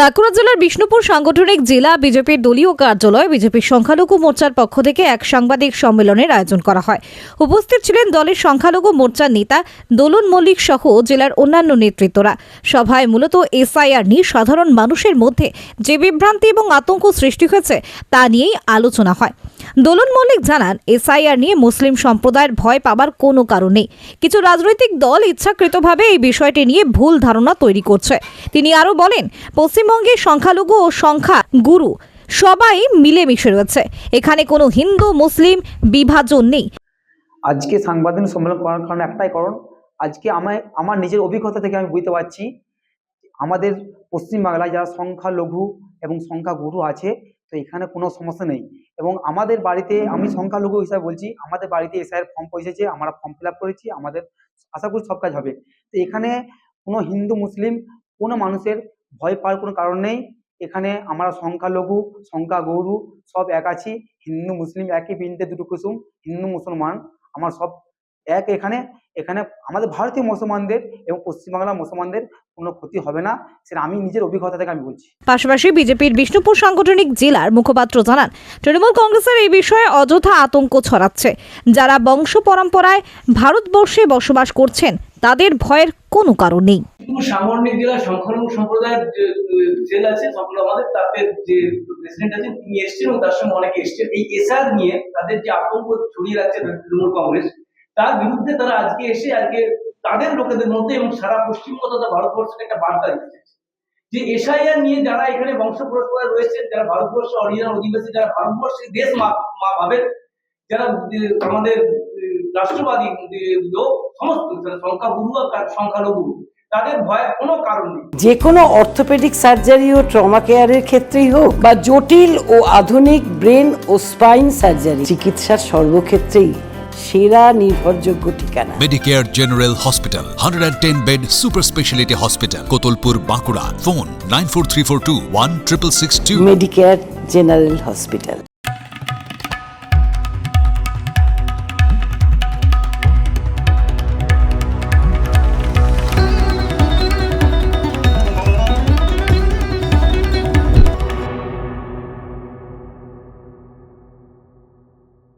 বাঁকুড়া জেলার বিষ্ণুপুর সাংগঠনিক জেলা বিজেপির দলীয় কার্যালয়ে বিজেপির সংখ্যালঘু মোর্চার পক্ষ থেকে এক সাংবাদিক সম্মেলনের আয়োজন করা হয়। উপস্থিত ছিলেন দলের সংখ্যালঘু মোর্চার নেতা দোলন মল্লিক সহ জেলার অন্যান্য নেতৃত্বরা। সভায় মূলত এসআইআর নিয়ে সাধারণ মানুষের মধ্যে যে বিভ্রান্তি এবং আতঙ্ক সৃষ্টি হয়েছে তা নিয়েই আলোচনা হয়। দোলন মল্লিক জানান, এসআইআর নিয়ে মুসলিম সম্প্রদায়ের ভয় পাবার কোনো কারণ নেই। কিছু রাজনৈতিক দল ইচ্ছাকৃতভাবে এই বিষয়টি নিয়ে ভুল ধারণা তৈরি করছে। তিনি আরও বলেন পশ্চিমবঙ্গে সংখ্যালঘু ও সংখ্যা গুরু সবাই মিলেমিশে রয়েছে। এখানে কোনো হিন্দু, মুসলিম বিভাজন নেই। আজকে সাংবাদিক সম্মেলন করার কারণ একটাই কারণ, আজকে আমায়, আমার নিজের অভিজ্ঞতা থেকে আমি বুঝতে পারছি, আমাদের পশ্চিমবাংলায় যারা সংখ্যালঘু এবং সংখ্যাগুরু আছে, তো এখানে কোনো সমস্যা নেই। এবং আমাদের বাড়িতে, আমি সংখ্যালঘু হিসাবে বলছি, আমাদের বাড়িতে এসআইয়ের ফর্ম পৌঁছেছে, আমরা ফর্ম ফিল করেছি, আমাদের আশা করি সব কাজ হবে। তো এখানে কোনো হিন্দু, মুসলিম, কোনো মানুষের ভয় পাওয়ার কোনো কারণ নেই। এখানে আমরা সংখ্যালঘু, সংখ্যাগুরু সব এক আছি। হিন্দু, মুসলিম একই বৃন্তে দুটো কুসুম, হিন্দু, মুসলমান। আমার সব এক এখানে। এখানে আমাদের ভারতীয় মুসলমানদের এবং পশ্চিমবাংলার মুসলমানদের কোনো ক্ষতি হবে না। সেটা আমি নিজের অভিজ্ঞতা থেকে আমি বলছি। পাশাপাশি বিজেপির বিষ্ণুপুর সাংগঠনিক জেলার মুখপাত্র জানান, তৃণমূল কংগ্রেসের এই বিষয়ে অযথা আতঙ্ক ছড়াচ্ছে। যারা বংশ পরম্পরায় ভারতবর্ষে বসবাস করছেন তাদের ভয়ের কোনো কারণ নেই। সাংগঠনিক জেলা সংখ্যালঘু সম্প্রদায়ের আছে আমাদের যে প্রেসিডেন্ট আছেন তিনি এসছেন এবং তার সঙ্গে অনেকে এসছেন। এই এসআর নিয়ে তাদের যে আতঙ্ক ছড়িয়ে রাখছে তৃণমূল কংগ্রেস, তার বিরুদ্ধে তারা আজকে এসে, আজকে তাদের লোকেদের মধ্যে এবং সারা পশ্চিমবঙ্গ তথা একটা বার্তা দিতে যে এসআইআর নিয়ে যারা এখানে বংশ পরম্পরায় রয়েছেন, যারা ভারতবর্ষের অরিজিনাল অধিবাসী, যারা ভারতবর্ষের দেশ মা ভাবেন, যারা আমাদের রাষ্ট্রবাদী লোক সমস্ত সংখ্যাগুরু আর সংখ্যালঘু তাদের ভয়ের কোনো কারণ নেই। যে কোনো অর্থোপেডিক সার্জারি ও ট্রমা কেয়ারের ক্ষেত্রেই হোক বা জটিল ও আধুনিক ব্রেন ও স্পাইন সার্জারি চিকিৎসার সর্বক্ষেত্রেই সেরা নির্ভরযোগ্য ঠিকানা। Medicare general hospital hundred and ten bed super speciality hospital Kotalpur Bankura phone nine four three four two one triple six two Medicare general hospital